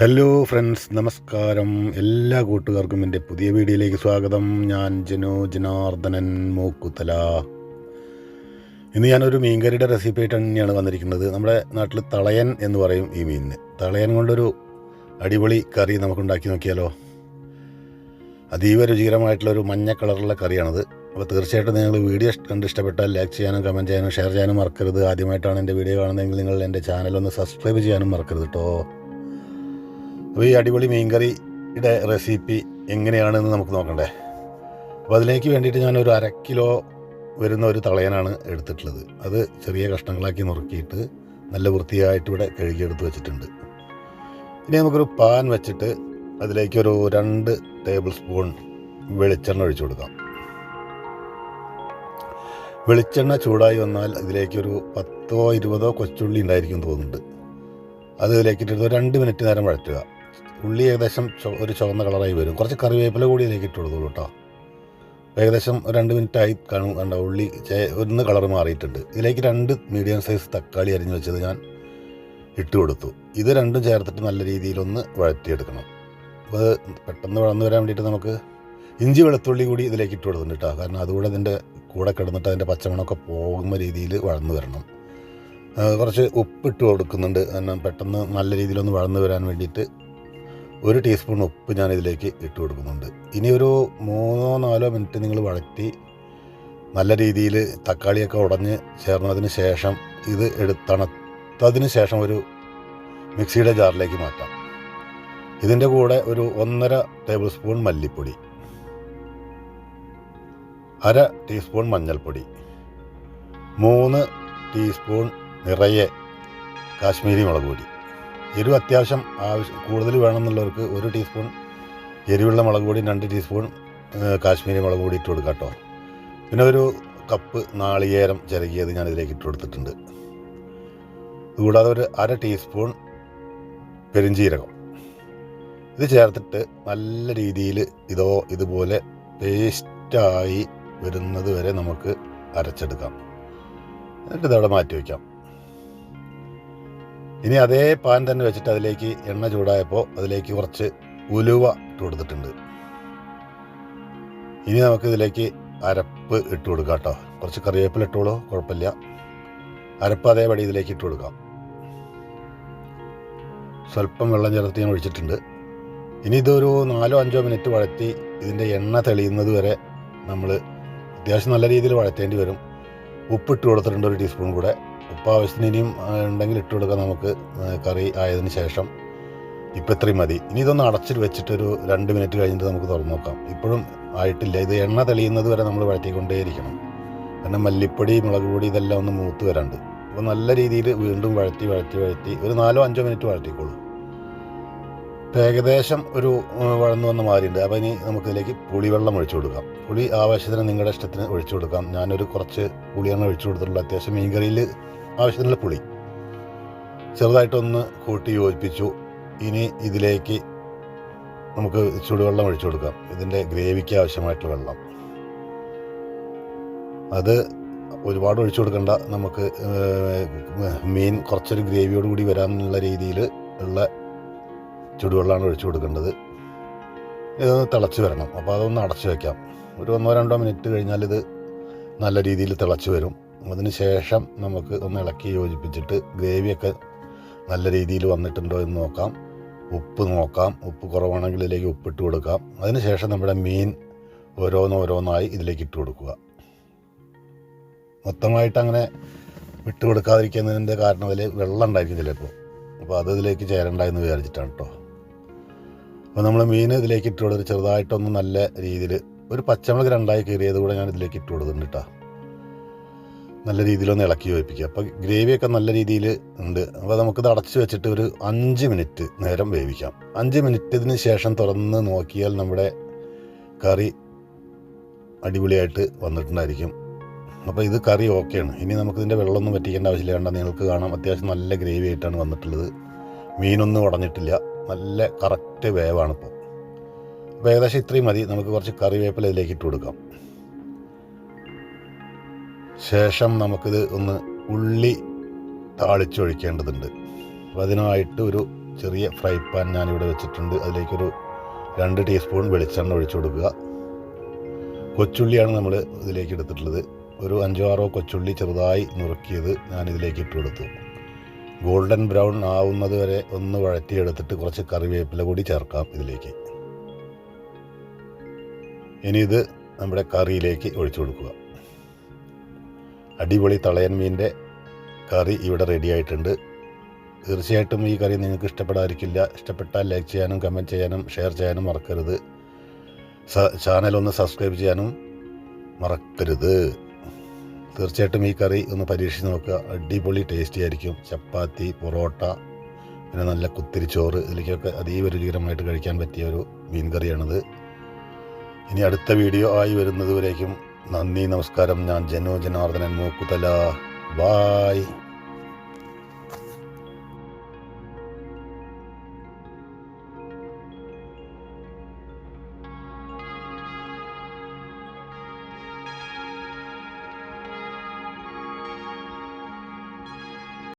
Hello friends നമസ്കാരം. എല്ലാ കൂട്ടുകാർക്കും എന്റെ പുതിയ വീഡിയോയിലേക്ക് സ്വാഗതം. ഞാൻ ജനോ ജനാർദ്ദനൻ മൂക്കുത്തല. ഇന്ന് ഞാനൊരു മീൻകറിയുടെ റെസിപ്പി ആയിട്ട് തന്നെയാണ് വന്നിരിക്കുന്നത്. നമ്മുടെ നാട്ടിൽ തളയൻ എന്ന് പറയും ഈ മീനിന്. തളയൻ കൊണ്ടൊരു അടിപൊളി കറി നമുക്ക് ഉണ്ടാക്കി നോക്കിയാലോ? അതീവ രുചികരമായിട്ടുള്ളൊരു മഞ്ഞ കളറുള്ള കറിയാണത്. അപ്പോൾ തീർച്ചയായിട്ടും നിങ്ങൾ വീഡിയോ കണ്ട് ഇഷ്ടപ്പെട്ടാൽ ലൈക്ക് ചെയ്യാനും കമന്റ് ചെയ്യാനും ഷെയർ ചെയ്യാനും മറക്കരുത്. ആദ്യമായിട്ടാണ് എന്റെ വീഡിയോ കാണുന്നതെങ്കിൽ നിങ്ങൾ എന്റെ ചാനൽ ഒന്ന് സബ്സ്ക്രൈബ് ചെയ്യാനും മറക്കരുത് കേട്ടോ അപ്പോൾ ഈ അടിപൊളി മീൻകറിയുടെ റെസിപ്പി എങ്ങനെയാണെന്ന് നമുക്ക് നോക്കണ്ടേ. അപ്പോൾ അതിലേക്ക് വേണ്ടിയിട്ട് ഞാൻ ഒരു അര കിലോ വരുന്ന ഒരു തളയനാണ് എടുത്തിട്ടുള്ളത്. അത് ചെറിയ കഷ്ണങ്ങളാക്കി നുറുക്കിയിട്ട് നല്ല വൃത്തിയായിട്ട് ഇവിടെ കഴുകിയെടുത്ത് വെച്ചിട്ടുണ്ട്. ഇനി നമുക്കൊരു പാൻ വെച്ചിട്ട് അതിലേക്കൊരു രണ്ട് ടേബിൾ സ്പൂൺ വെളിച്ചെണ്ണ ഒഴിച്ചു കൊടുക്കാം. വെളിച്ചെണ്ണ ചൂടായി വന്നാൽ ഇതിലേക്കൊരു പത്തോ ഇരുപതോ കൊച്ചുള്ളി ഉണ്ടായിരിക്കും തോന്നുന്നുണ്ട്. അത് ഇതിലേക്കിട്ടെടുത്ത് രണ്ട് മിനിറ്റ് നേരം വഴറ്റുക. ഉള്ളി ഏകദേശം ഒരു ചുവന്ന കളറായി വരും. കുറച്ച് കറിവേപ്പില കൂടി ഇതിലേക്ക് ഇട്ട് കൊടുത്തോളൂ കേട്ടോ. ഏകദേശം രണ്ട് മിനിറ്റ് ആയി കാണും കണ്ട ഉള്ളി ഒന്ന് കളർ മാറിയിട്ടുണ്ട്. ഇതിലേക്ക് രണ്ട് മീഡിയം സൈസ് തക്കാളി അരിഞ്ഞു വെച്ചത് ഞാൻ ഇട്ട് കൊടുത്തു. ഇത് രണ്ടും ചേർത്തിട്ട് നല്ല രീതിയിലൊന്ന് വഴറ്റിയെടുക്കണം. അത് പെട്ടെന്ന് വളർന്നു വരാൻ വേണ്ടിയിട്ട് നമുക്ക് ഇഞ്ചി വെളുത്തുള്ളി കൂടി ഇതിലേക്ക് ഇട്ട് കൊടുക്കുന്നുണ്ട് കേട്ടോ. കാരണം അതുകൂടെ ഇതിന്റെ കൂടെ കിടന്നിട്ട് അതിന്റെ പച്ചമണമൊക്കെ പോകുന്ന രീതിയിൽ വളർന്നു വരണം. കുറച്ച് ഉപ്പിട്ട് കൊടുക്കുന്നുണ്ട്. കാരണം പെട്ടെന്ന് നല്ല രീതിയിലൊന്ന് വളർന്നു വരാൻ വേണ്ടിയിട്ട് ഒരു ടീസ്പൂൺ ഉപ്പ് ഞാൻ ഇതിലേക്ക് ഇട്ട് കൊടുക്കുന്നുണ്ട്. ഇനി ഒരു മൂന്നോ നാലോ മിനിറ്റ് നിങ്ങൾ വഴറ്റി നല്ല രീതിയിൽ തക്കാളിയൊക്കെ ഉടഞ്ഞ് ചേർന്നതിന് ശേഷം ഇത് എടു തണുത്തതിന് ശേഷം ഒരു മിക്സിയുടെ ജാറിലേക്ക് മാറ്റാം. ഇതിന്റെ കൂടെ ഒരു ഒന്നര ടേബിൾ സ്പൂൺ മല്ലിപ്പൊടി അര ടീസ്പൂൺ മഞ്ഞൾപ്പൊടി മൂന്ന് ടീസ്പൂൺ നിറയെ കാശ്മീരി മുളക് പൊടി. എരിവ് അത്യാവശ്യം ആവശ്യം കൂടുതൽ വേണമെന്നുള്ളവർക്ക് ഒരു ടീസ്പൂൺ എരിവുള്ള മുളക് പൊടി രണ്ട് ടീസ്പൂൺ കാശ്മീരി മുളക് പൊടി ഇട്ട് കൊടുക്കാം കേട്ടോ പിന്നെ ഒരു കപ്പ് നാളികേരം ചിരകിയത് ഞാൻ ഇതിലേക്ക് ഇട്ട് കൊടുത്തിട്ടുണ്ട്. കൂടാതെ ഒരു അര ടീസ്പൂൺ പെരിഞ്ചീരകം. ഇത് ചേർത്തിട്ട് നല്ല രീതിയിൽ ഇതോ ഇതുപോലെ പേസ്റ്റായി വരുന്നത് വരെ നമുക്ക് അരച്ചെടുക്കാം. എന്നിട്ട് ഇതവിടെ മാറ്റി വയ്ക്കാം. ഇനി അതേ പാൻ തന്നെ വെച്ചിട്ട് അതിലേക്ക് എണ്ണ ചൂടായപ്പോൾ അതിലേക്ക് കുറച്ച് ഉലുവ ഇട്ട് കൊടുത്തിട്ടുണ്ട്. ഇനി നമുക്ക് ഇതിലേക്ക് അരപ്പ് ഇട്ട് കൊടുക്കാം കേട്ടോ. കുറച്ച് കറിവേപ്പില ഇട്ടോളൂ കുഴപ്പമില്ല. അരപ്പ് അതേപടി ഇതിലേക്ക് ഇട്ട് കൊടുക്കാം. സ്വല്പം വെള്ളം ചേർത്ത് ഞാൻ ഒഴിച്ചിട്ടുണ്ട്. ഇനി ഇതൊരു നാലോ അഞ്ചോ മിനിറ്റ് വഴറ്റി ഇതിന്റെ എണ്ണ തെളിയുന്നത് വരെ നമ്മൾ അത്യാവശ്യം നല്ല രീതിയിൽ വഴറ്റേണ്ടി വരും. ഉപ്പിട്ട് കൊടുത്തിട്ടുണ്ട് ഒരു ടീസ്പൂൺ കൂടെ. ഉപ്പ് ആവശ്യത്തിന് ഇനിയും ഉണ്ടെങ്കിൽ ഇട്ട് കൊടുക്കാം നമുക്ക് കറി ആയതിന് ശേഷം. ഇപ്പം ഇത്രയും മതി. ഇനി ഇതൊന്ന് അടച്ചിട്ട് വെച്ചിട്ടൊരു രണ്ട് മിനിറ്റ് കഴിഞ്ഞിട്ട് നമുക്ക് തുറന്നു നോക്കാം. ഇപ്പോഴും ആയിട്ടില്ല. ഇത് എണ്ണ തെളിയുന്നത് വരെ നമ്മൾ വഴറ്റിക്കൊണ്ടേയിരിക്കണം. കാരണം മല്ലിപ്പൊടി മുളക് പൊടി ഇതെല്ലാം ഒന്ന് മൂത്ത് വരാണ്ട്. അപ്പോൾ നല്ല രീതിയിൽ വീണ്ടും വഴറ്റി വഴറ്റി വഴറ്റി ഒരു നാലോ അഞ്ചോ മിനിറ്റ് വഴറ്റിക്കോളൂ. ഇപ്പം ഏകദേശം ഒരു വഴന്നു വന്ന മാറിയുണ്ട് അപ്പോൾ ഇനി നമുക്കിതിലേക്ക് പുളിവെള്ളം ഒഴിച്ചു കൊടുക്കാം. പുളി ആവശ്യത്തിന് നിങ്ങളുടെ ഇഷ്ടത്തിന് ഒഴിച്ചു കൊടുക്കാം. ഞാനൊരു കുറച്ച് പുളിയാണ് ഒഴിച്ചു കൊടുത്തിട്ടുള്ളത് അത്യാവശ്യം മീൻകറിയിൽ ആവശ്യത്തിനുള്ള പുളി. ചെറുതായിട്ടൊന്ന് കൂട്ടി യോജിപ്പിച്ചു. ഇനി ഇതിലേക്ക് നമുക്ക് ചൂടുവെള്ളം ഒഴിച്ചു കൊടുക്കാം. ഇതിന്റെ ഗ്രേവിക്ക് ആവശ്യമായിട്ടുള്ള വെള്ളം. അത് ഒരുപാട് ഒഴിച്ചു കൊടുക്കണ്ട. നമുക്ക് മീൻ കുറച്ചൊരു ഗ്രേവിയോട് കൂടി വരാനുള്ള രീതിയിൽ ഉള്ള ചൂടുവെള്ളമാണ് ഒഴിച്ചു കൊടുക്കേണ്ടത്. ഇതൊന്ന് തിളച്ച് വരണം. അപ്പോൾ അതൊന്ന് അടച്ചു വയ്ക്കാം. ഒരു ഒന്നോ രണ്ടോ മിനിറ്റ് കഴിഞ്ഞാൽ ഇത് നല്ല രീതിയിൽ തിളച്ച് വരും. അതിന് ശേഷം നമുക്ക് ഒന്ന് ഇളക്കി യോജിപ്പിച്ചിട്ട് ഗ്രേവിയൊക്കെ നല്ല രീതിയിൽ വന്നിട്ടുണ്ടോ എന്ന് നോക്കാം. ഉപ്പ് നോക്കാം. ഉപ്പ് കുറവാണെങ്കിൽ ഇതിലേക്ക് ഉപ്പിട്ട് കൊടുക്കാം. അതിന് ശേഷം നമ്മുടെ മീൻ ഓരോന്നോരോന്നായി ഇതിലേക്ക് ഇട്ട് കൊടുക്കുക. മൊത്തമായിട്ട് അങ്ങനെ വിട്ട് കൊടുക്കാതിരിക്കുന്നതിന്റെ കാരണം അതിൽ വെള്ളം ഉണ്ടായിരിക്കും ചിലപ്പോൾ. അപ്പോൾ അത് ഇതിലേക്ക് ചേരണ്ട എന്ന് വിചാരിച്ചിട്ടാണ് കേട്ടോ. അപ്പോൾ നമ്മൾ മീൻ ഇതിലേക്ക് ഇട്ട് കൊടുത്ത് ചെറുതായിട്ടൊന്ന് നല്ല രീതിയിൽ ഒരു പച്ചമുളക് രണ്ടായി കീറിയത് കൂടെ ഞാൻ ഇതിലേക്ക് ഇട്ട് കൊടുക്കുന്നുണ്ട് കേട്ടോ. നല്ല രീതിയിലൊന്ന് ഇളക്കി യോജിപ്പിക്കുക അപ്പോൾ ഗ്രേവിയൊക്കെ നല്ല രീതിയിൽ ഉണ്ട്. അപ്പോൾ നമുക്കിത് അടച്ച് വെച്ചിട്ട് ഒരു അഞ്ച് മിനിറ്റ് നേരം വേവിക്കാം. അഞ്ച് മിനിറ്റിന് ശേഷം തുറന്ന് നോക്കിയാൽ നമ്മുടെ കറി അടിപൊളിയായിട്ട് വന്നിട്ടുണ്ടായിരിക്കും. അപ്പോൾ ഇത് കറി ഓക്കെയാണ്. ഇനി നമുക്കിതിന്റെ വെള്ളമൊന്നും വറ്റിക്കേണ്ട ആവശ്യമില്ല. കണ്ടാൽ നിങ്ങൾക്ക് കാണാം. അത്യാവശ്യം നല്ല ഗ്രേവി ആയിട്ടാണ് വന്നിട്ടുള്ളത്. മീനൊന്നും ഉടഞ്ഞിട്ടില്ല. നല്ല കറക്റ്റ് വേവാണിപ്പോൾ അപ്പോൾ ഏകദേശം ഇത്രയും മതി. നമുക്ക് കുറച്ച് കറിവേപ്പില ഇതിലേക്ക് ഇട്ട് കൊടുക്കാം. ശേഷം നമുക്കിത് ഒന്ന് ഉള്ളി താളിച്ചൊഴിക്കേണ്ടതുണ്ട്. അപ്പോൾ അതിനായിട്ട് ഒരു ചെറിയ ഫ്രൈ പാൻ ഞാനിവിടെ വെച്ചിട്ടുണ്ട്. അതിലേക്കൊരു രണ്ട് ടീസ്പൂൺ വെളിച്ചെണ്ണ ഒഴിച്ചു കൊടുക്കുക. കൊച്ചുള്ളിയാണ് നമ്മൾ ഇതിലേക്ക് എടുത്തിട്ടുള്ളത് ഒരു അഞ്ചോ ആറോ കൊച്ചുള്ളി ചെറുതായി നുറുക്കിയത് ഞാൻ ഇതിലേക്ക് ഇട്ട് കൊടുത്തു. ഗോൾഡൻ ബ്രൗൺ ആവുന്നത് വരെ ഒന്ന് വഴറ്റിയെടുത്തിട്ട് കുറച്ച് കറിവേപ്പില കൂടി ചേർക്കാം ഇതിലേക്ക്. ഇനി ഇത് നമ്മുടെ കറിയിലേക്ക് ഒഴിച്ചു കൊടുക്കുക. അടിപൊളി തളയൻ മീന്റെ കറി ഇവിടെ റെഡി ആയിട്ടുണ്ട്. തീർച്ചയായിട്ടും ഈ കറി നിങ്ങൾക്ക് ഇഷ്ടപ്പെടാതിരിക്കില്ല. ഇഷ്ടപ്പെട്ടാൽ ലൈക്ക് ചെയ്യാനും കമന്റ് ചെയ്യാനും ഷെയർ ചെയ്യാനും മറക്കരുത്. ചാനൽ ഒന്ന് സബ്സ്ക്രൈബ് ചെയ്യാനും മറക്കരുത്. തീർച്ചയായിട്ടും ഈ കറി ഒന്ന് പരീക്ഷിച്ച് നോക്കുക. അടിപൊളി ടേസ്റ്റി ആയിരിക്കും. ചപ്പാത്തി പൊറോട്ട പിന്നെ നല്ല കുത്തിരി ചോറ് ഇതിലേക്കൊക്കെ അതീവ രുചികരമായിട്ട് കഴിക്കാൻ പറ്റിയ ഒരു മീൻ കറിയാണിത്. ഇനി അടുത്ത വീഡിയോ ആയി വരുന്നതുവരേക്കും നന്ദി നമസ്കാരം. ഞാൻ ജനോ ജനാർദ്ദനൻ മൂക്കുതല. ബായ്